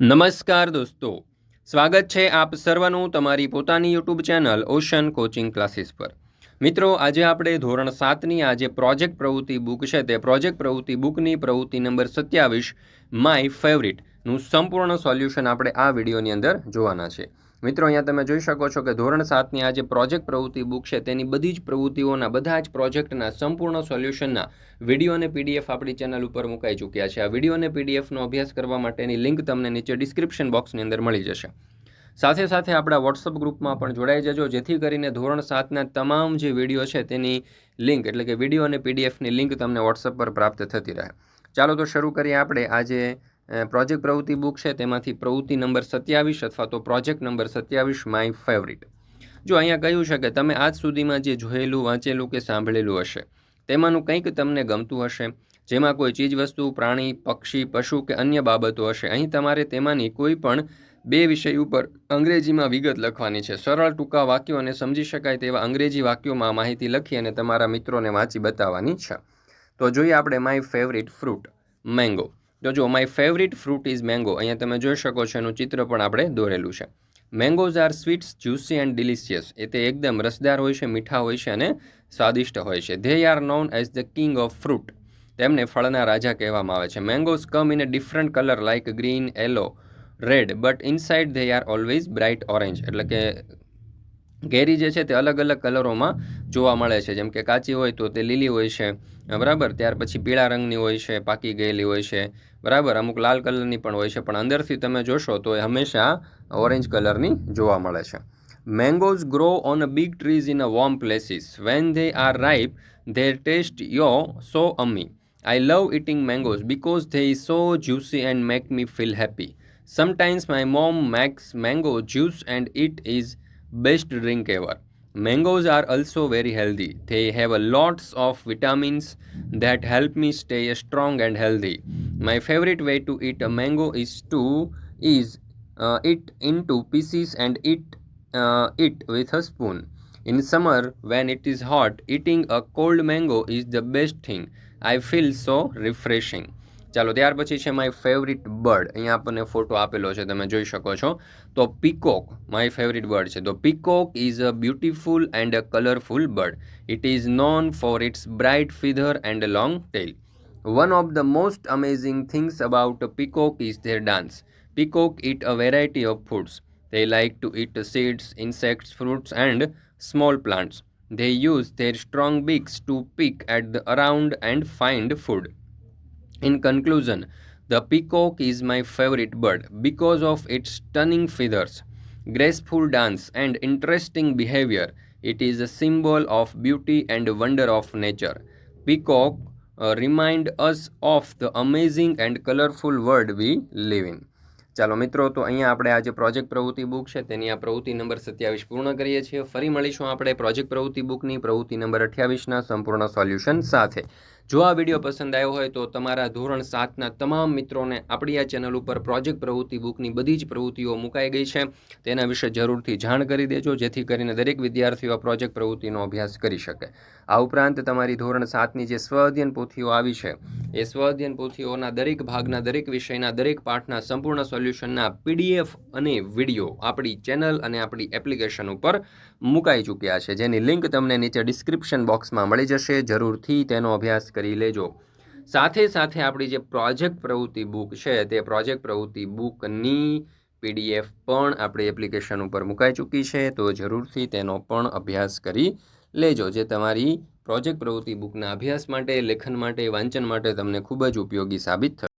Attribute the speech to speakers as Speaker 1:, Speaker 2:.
Speaker 1: નમસ્કાર દોસ્તો. સ્વાગત છે આપ સર્વનું તમારી પોતાની YouTube channel Ocean coaching classes પર. મિત્રો, આજે આપણે ધોરણ સાતની આ જે પ્રોજેક્ટ પ્રવૃત્તિ બુક છે તે પ્રોજેક્ટ પ્રવૃત્તિ બુકની પ્રવૃત્તિ નંબર સત્યાવીસ માય ફેવરિટનું સંપૂર્ણ સોલ્યુશન આપણે આ વિડીયોની અંદર જોવાના છે. મિત્રો, અહીંયા તમે જોઈ શકો છો કે ધોરણ સાતની આ જે પ્રોજેક્ટ પ્રવૃત્તિ બુક છે, તેની બધી જ પ્રવૃત્તિઓના, બધા જ પ્રોજેક્ટના, સંપૂર્ણ સોલ્યુશનના વીડિયો અને પીડીએફ આપણી ચેનલ ઉપર મુકાઈ ચૂક્યા છે. આ વીડિયો અને પીડીએફનો અભ્યાસ કરવા માટેની લિંક તમને નીચે ડિસ્ક્રિપ્શન બોક્સની અંદર મળી જશે. સાથે સાથે આપણા વોટ્સઅપ ગ્રુપમાં પણ જોડાઈ જજો, જેથી કરીને ધોરણ સાતના તમામ જે વીડિયો છે, તેની લિંક, એટલે કે વીડિયો અને પીડીએફની લિંક તમને વોટ્સઅપ પર પ્રાપ્ત થતી રહે. ચાલો તો શરૂ કરીએ આપણે આજે પ્રોજેક્ટ પ્રવૃત્તિ બુક છે, તેમાંથી પ્રવૃત્તિ નંબર સત્યાવીસ અથવા તો પ્રોજેક્ટ નંબર સત્યાવીસ માય ફેવરિટ જો અહીંયા કહ્યું છે કે તમે આજ સુધીમાં જે જોયેલું, વાંચેલું કે સાંભળેલું હશે, તેમાંનું કંઈક તમને ગમતું હશે, જેમાં કોઈ ચીજવસ્તુ, પ્રાણી, પક્ષી, પશુ કે અન્ય બાબતો હશે, અહીં તમારે તેમાંની કોઈ પણ બે વિષય ઉપર અંગ્રેજીમાં વિગત લખવાની છે. સરળ, ટૂંકા વાક્યો અને સમજી શકાય તેવા અંગ્રેજી વાક્યોમાં માહિતી લખી અને તમારા મિત્રોને વાંચી બતાવવાની છે. તો જોઈએ આપણે માય ફેવરિટ ફ્રૂટ મેંગો તો જો my favourite fruit is mango અહીંયા તમે જોઈ શકો છો, એનું ચિત્ર પણ આપણે દોરેલું છે. Mangoes are sweets juicy and delicious એ તે એકદમ રસદાર હોય છે, મીઠા હોય છે અને સ્વાદિષ્ટ હોય છે. They are known as the king of fruit તેમને ફળના રાજા કહેવામાં આવે છે. Mangoes come in a different colour like green yellow red but inside they are always bright orange એટલે કે કેરી જે છે તે અલગ અલગ કલરોમાં જોવા મળે છે. જેમ કે કાચી હોય તો તે લીલી હોય છે બરાબર? ત્યાર પછી પીળા રંગની હોય છે, પાકી ગયેલી હોય છે, બરાબર? અમુક લાલ કલરની પણ હોય છે, પણ અંદરથી તમે જોશો તો એ હંમેશા ઓરેન્જ કલરની જોવા મળે છે. Mangoes grow on a big trees in a warm places when they are ripe their taste yo so yummy I love eating mangoes because they is so juicy and make me feel happy sometimes my mom makes mango juice and it is best drink ever. Mangoes are also very healthy. They have a lots of vitamins that help me stay strong and healthy. My favorite way to eat a mango is to is uh, it into pieces and eat uh, it with a spoon. In summer, when it is hot, eating a cold mango is the best thing. I feel so refreshing. ચાલો ત્યાર પછી છે my favourite bird અહીંયા આપણને photo આપેલો છે તમે જોઈ શકો છો. તો પીકોક માય ફેવરિટ બર્ડ છે. તો peacock is a beautiful and a colourful bird it is known for its bright feather and long tail one of the most amazing things about peacock is their dance peacock eat a variety of foods they like to eat seeds, insects, fruits, and small plants. They use their strong beaks to pick at the around and find food. Conclusion, the peacock is my favorite bird because of its stunning feathers, graceful dance, and interesting behavior. It is a symbol of beauty and wonder of nature. Peacock uh, remind us of the amazing and colorful world we live in. ચાલો મિત્રો તો અહીંયા આપણે આજે project પ્રવૃત્તિ book છે તેની આ પ્રવૃત્તિ નંબર સત્યાવીસ પૂર્ણ કરીએ છીએ ફરી મળીશું આપણે પ્રોજેક્ટ પ્રવૃત્તિ બુકની પ્રવૃત્તિ નંબર અઠ્યાવીસના સંપૂર્ણ સોલ્યુશન સાથે જો આ વીડિયો પસંદ આવ્યો હોય તો તમારા ધોરણ સાતના તમામ મિત્રોને આપણી આ ચેનલ ઉપર પ્રોજેક્ટ પ્રવૃત્તિ બુકની બધી જ પ્રવૃત્તિઓ મુકાઈ ગઈ છે. તેના વિશે જરૂરથી જાણ કરી દેજો, જેથી કરીને દરેક વિદ્યાર્થીઓ પ્રોજેક્ટ પ્રવૃત્તિનો અભ્યાસ કરી શકે. આ ઉપરાંત તમારી ધોરણ સાતની જે સ્વ અધ્યયન પોથીઓ આવી છે, એ સ્વ અધ્યયન પોથીઓના દરેક ભાગના, દરેક વિષયના, દરેક પાઠના સંપૂર્ણ સોલ્યુશનના પીડીએફ અને વીડિયો આપણી ચેનલ અને આપણી એપ્લિકેશન ઉપર મુકાઈ ચૂક્યા છે. જેની લિંક તમને નીચે ડિસ્ક્રિપ્શન બોક્સમાં મળી જશે. જરૂરથી તેનો અભ્યાસ કરી લેજો. સાથે સાથે આપણી જે પ્રોજેક્ટ પ્રવૃત્તિ બુક છે, તે પ્રોજેક્ટ પ્રવૃત્તિ બુકની પીડીએફ પણ આપણી એપ્લિકેશન ઉપર મુકાઈ ચૂકી છે, તો જરૂરથી તેનો પણ અભ્યાસ કરી લેજો, જે તમારી પ્રોજેક્ટ પ્રવૃત્તિ બુકના અભ્યાસ માટે, લેખન માટે, વાંચન માટે તમને ખૂબ જ ઉપયોગી સાબિત થશે.